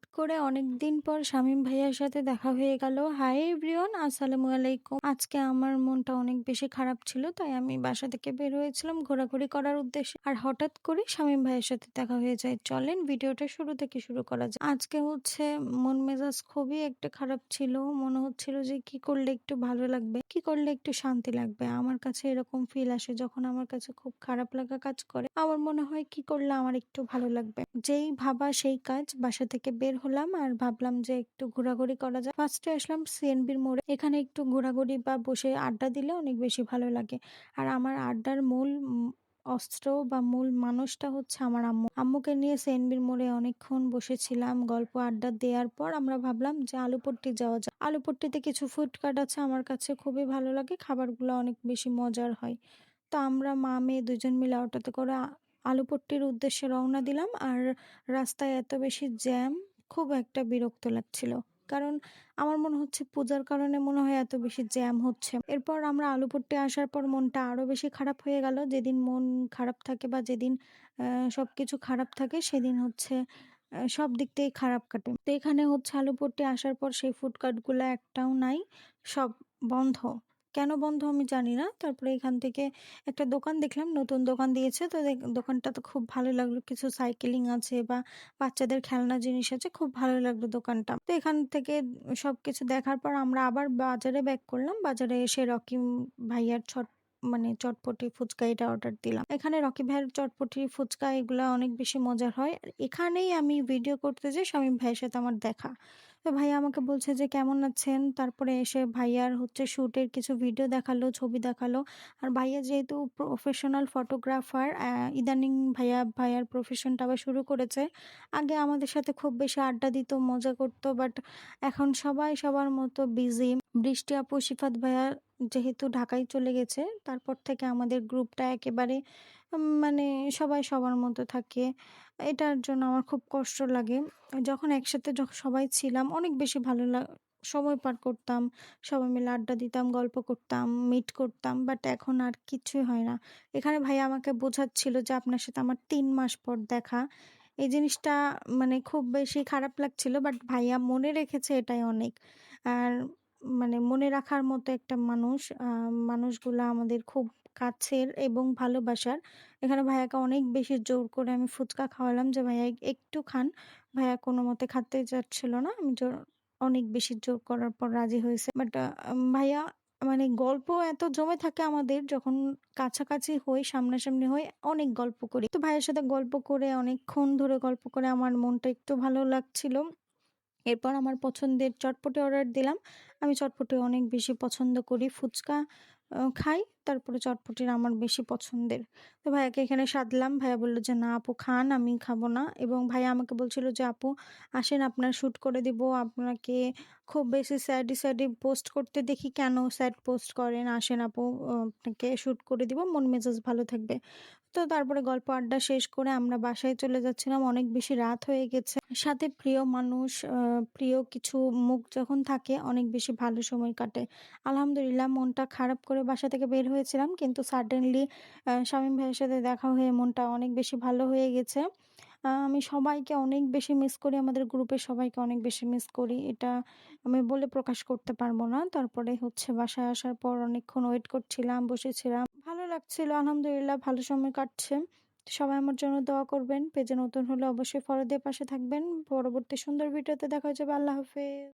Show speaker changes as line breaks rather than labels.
হুট করে অনেকদিন পর শামীম ভাইয়ার সাথে দেখা হয়ে গেল। হাই এভরিওয়ান, আসসালামু আলাইকুম। আজকে আমার মনটা অনেক বেশি খারাপ ছিল, তাই আমি বাসা থেকে বের হয়েছিলাম ঘোরাঘুরি করার উদ্দেশ্যে। আর হঠাৎ করে শামীম ভাইয়ের সাথে দেখা হয়ে যায়। চলেন ভিডিওটা শুরু থেকে শুরু করা যায় আজকে হচ্ছে মন মেজাজ খুবই একটা খারাপ ছিল। মনে হচ্ছিল যে কি করলে একটু ভালো লাগবে, কি করলে একটু শান্তি লাগবে। আমার কাছে এরকম ফিল আসে যখন আমার কাছে খুব খারাপ লাগা কাজ করে। আমার মনে হয় কি করলে আমার একটু ভালো লাগবে। যেই ভাবা সেই কাজ বাসা থেকে বের হলাম আর ভাবলাম যে একটু ঘোরাঘুরি করা যায় ফার্স্টে আসলাম সিএনবির মোড়ে। এখানে একটু ঘোরাঘুরি বা বসে আড্ডা দিলে অনেক বেশি ভালো লাগে। আর আমার আড্ডার মূল অস্ত্র বা মূল মানুষটা হচ্ছে আমার আম্মু। আম্মুকে নিয়ে সেনবির মোড়ে অনেকক্ষণ বসেছিলাম। গল্প আড্ডা দেওয়ার পর আমরা ভাবলাম যে আলুপট্টি যাওয়া যায় আলুপট্টিতে কিছু ফুডকার্ট আছে, আমার কাছে খুবই ভালো লাগে। খাবারগুলো অনেক বেশি মজার হয়। তো আমরা মা, মেয়ে দুজন মিলে অটোতে করে আলুপট্টির উদ্দেশ্যে রওনা দিলাম। আর রাস্তায় এত বেশি জ্যাম খুব একটা বিরক্ত লাগছিল। কারণ আমার মনে হচ্ছে পূজার কারণে মনে হয় এত বেশি জ্যাম হচ্ছে। এরপর আমরা আলুপট্টি আসার পর মনটা আরও বেশি খারাপ হয়ে গেল। যেদিন মন খারাপ থাকে বা যেদিন আহ, সবকিছু খারাপ থাকে সেদিন হচ্ছে সব দিক থেকে খারাপ কাটে। তো এখানে হচ্ছে আলুপট্টি আসার পর সেই ফুডকার্টগুলো একটাও নাই সব বন্ধ। কেন বন্ধ আমি জানি না। তারপরে এখান থেকে একটা দোকান দেখলাম, নতুন দোকান দিয়েছে। তো দোকানটা তো খুব ভালো লাগল। কিছু সাইকেলিং আছে বা বাচ্চাদের খেলনা জিনিস আছে, খুব ভালো লাগল দোকানটা। তো এখান থেকে সব কিছু দেখার পর আমরা আবার বাজারে ব্যাক করলাম। বাজারে এসে রকিম ভাইয়ার ছট মানে চটপটি ফুচকা এটা অর্ডার দিলাম। এখানে রকি ভাইয়ের চটপটি ফুচকা এগুলো অনেক বেশি মজার হয়। এখানেই আমি ভিডিও করতে যাই শামীম ভাইয়ের সাথে আমার দেখা। তো ভাইয়া আমাকে বলছে যে, কেমন আছেন? তারপরে এসে ভাইয়ার হচ্ছে শুটের কিছু ভিডিও দেখাল, ছবি দেখাল। আর ভাইয়া যেহেতু প্রফেশনাল ফটোগ্রাফার ইদানিং ভাইয়া, ভাইয়ার প্রফেশনটা আবার শুরু করেছে। আগে আমাদের সাথে খুব বেশি আড্ডা দিত, মজা করতো বাট এখন সবাই সবার মতো বিজি বৃষ্টি আপু সিফাত ভাইয়া যেহেতু ঢাকায় চলে গেছে, তারপর থেকে আমাদের গ্রুপটা একেবারে মানে সবাই সবার মতো থাকে। এটার জন্য আমার খুব কষ্ট লাগে। যখন একসাথে যখন সবাই ছিলাম, অনেক বেশি ভালো লাগ সময় পার করতাম। সবাই মিলে আড্ডা দিতাম, গল্প করতাম মিট করতাম বাট এখন আর কিছুই হয় না। এখানে ভাই আমাকে বোঝাচ্ছিল যে আপনার সাথে আমার তিন মাস পর দেখা। এই জিনিসটা মানে খুব বেশি খারাপ লাগছিল বাট ভাইয়া মনে রেখেছে এটাই অনেক। আর মানে মনে রাখার মতো একটা মানুষ। মানুষগুলা আমাদের খুব কাছের এবং ভালোবাসার। এখানে ভাইয়াকে অনেক বেশি জোর করে আমি ফুচকা খাওয়ালাম যে, ভাইয়া একটু খান। ভাইয়া কোনো মতে খাতে যাচ্ছিল না। আমি জোর, অনেক বেশি জোর করার পর রাজি হয়েছে। বাট ভাইয়া মানে গল্প এত জমে থাকে আমাদের যখন কাছাকাছি হই, সামনাসামনি হই, অনেক গল্প করি। তো ভাইয়ের সাথে গল্প করে, অনেকক্ষণ ধরে গল্প করে আমার মনটা একটু ভালো লাগছিল। এরপর আমার পছন্দের চটপটি অর্ডার দিলাম। আমি চটপটি অনেক বেশি পছন্দ করি। ফুচকা খাই। তারপরে চটপটির আমার বেশি পছন্দের। তো ভাইয়াকে এখানে সাধলাম। ভাইয়া বলল যে, না আপু, খান, আমি খাব না। এবং ভাইয়া আমাকে বলছিল যে, আপু, আসেন, আপনার শ্যুট করে দিব। আপনাকে খুব বেশি স্যাডি স্যাডি পোস্ট করতে দেখি কেন? স্যাড পোস্ট করেন, আসেন আপু আপনাকে শ্যুট করে দিব। মন মেজাজ ভালো থাকবে। তো তারপরে গল্প আড্ডা শেষ করে আমরা বাসায় চলে যাচ্ছিলাম। অনেক বেশি রাত হয়ে গেছে। সাথে প্রিয় মানুষ প্রিয় কিছু মুখ যখন থাকে, অনেক বেশি ভালো সময় কাটে। আলহামদুলিল্লাহ, মনটা খারাপ করে বাসা থেকে বের হয়েছিলাম, কিন্তু সাডেনলি শামীম ভাইয়ের সাথে দেখা হয়ে মনটা অনেক বেশি ভালো হয়ে গেছে। আমি সবাইকে অনেক বেশি মিস করি, আমাদের গ্রুপের সবাইকে অনেক বেশি মিস করি। এটা আমি বলে প্রকাশ করতে পারব না। তারপরে হচ্ছে বাসায় আসার পর অনেকক্ষণ ওয়েট করছিলাম, বসেছিলাম। লাগছিল। আলহামদুলিল্লাহ, ভালো সময় কাটছে। সবাই আমার জন্য দোয়া করবেন। পেজে নতুন হলে অবশ্যই ফলো দিয়ে পাশে থাকবেন। পরবর্তী সুন্দর ভিডিওতে দেখা যাবে আল্লাহ হাফেজ।